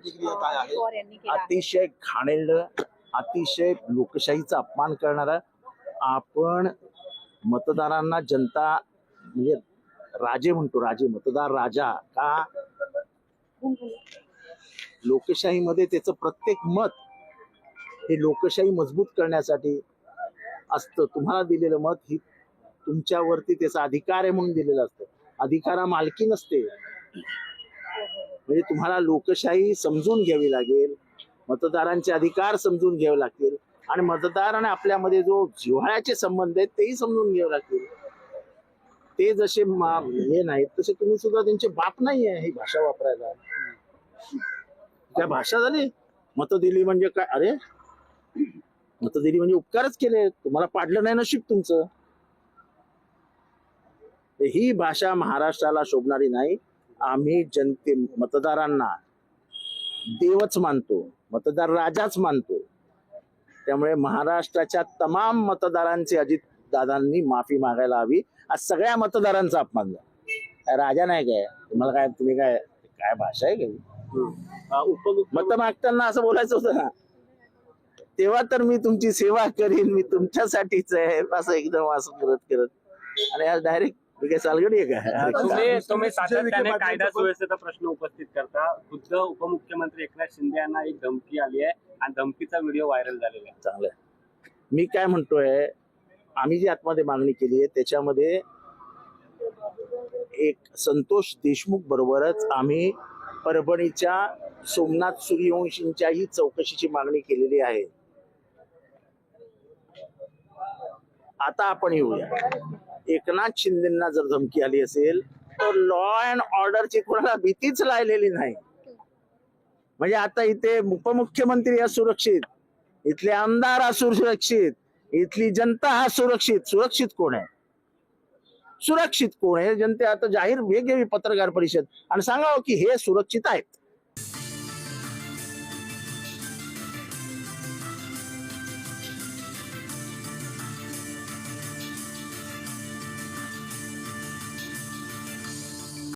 प्रतिक्रिया काय आहे. अतिशय घाणेरडं अतिशय लोकशाहीचा अपमान करणारा आपण मतदारांना जनता म्हणजे राजे म्हणतो राजे मतदार राजा का? लोकशाहीमध्ये त्याचं प्रत्येक मत हे लोकशाही मजबूत करण्यासाठी असतं. तुम्हाला दिलेलं मत ही तुमच्यावरती त्याचा अधिकार आहे म्हणून दिलेलं असतं. अधिकारा मालकी नसते. म्हणजे तुम्हाला लोकशाही समजून घ्यावी लागेल मतदारांचे अधिकार समजून घ्यावे लागतील आणि मतदार आणि आपल्यामध्ये जो जिव्हाळ्याचे संबंध आहेत तेही समजून घ्यावे लागतील. ते जसे हे नाहीत तसे तुम्ही सुद्धा त्यांचे बाप नाही आहे ही भाषा वापरायला. त्या भाषा झाली. मत दिली म्हणजे काय? अरे मत दिली म्हणजे उपकारच केले. तुम्हाला पाडलं नाही नशीब तुमचं. ही भाषा महाराष्ट्राला शोभणारी नाही. आम्ही जनते मतदारांना देवच मानतो मतदार राजाच मानतो. त्यामुळे महाराष्ट्राच्या तमाम मतदारांची अजित दादांनी माफी मागायला हवी. आज सगळ्या मतदारांचा अपमान झाला. राजा नाही काय? तुम्हाला काय तुम्ही काय काय भाषा आहे काही मत मागताना असं बोलायचं होतं ना. तेव्हा तर मी तुमची सेवा करीन मी तुमच्यासाठीच आहे असं एकदम असं करत करत. आणि आज डायरेक्ट मी काय सालगडी आहे. का तुम्ही तुम्ही सातत्याने कायदा सुव्यवस्थेचा प्रश्न उपस्थित करता. खुद्द उपमुख्यमंत्री एकनाथ शिंदे यांना एक धमकी आली आहे आणि धमकीचा व्हिडिओ व्हायरल झालेला आहे. चांगलं. मी काय म्हणतोय आम्ही जी आतमध्ये मागणी केली आहे त्याच्यामध्ये एक संतोष देशमुख बरोबरच आम्ही परभणीच्या सोमनाथ सूर्यवंशींच्याही चौकशीची मागणी केलेली आहे. आता आपण येऊया. एकनाथ शिंदेना जर धमकी आली असेल तर लॉ अँड ऑर्डरची कोणाला भीतीच राहिलेली नाही. म्हणजे आता इथे उपमुख्यमंत्री असुरक्षित इथले आमदार असुरक्षित इथली जनता हा सुरक्षित. सुरक्षित कोण आहे? सुरक्षित कोण आहे? जनते आता जाहीर वेगवेगळी पत्रकार परिषद. आणि सांगावं की हे सुरक्षित आहेत.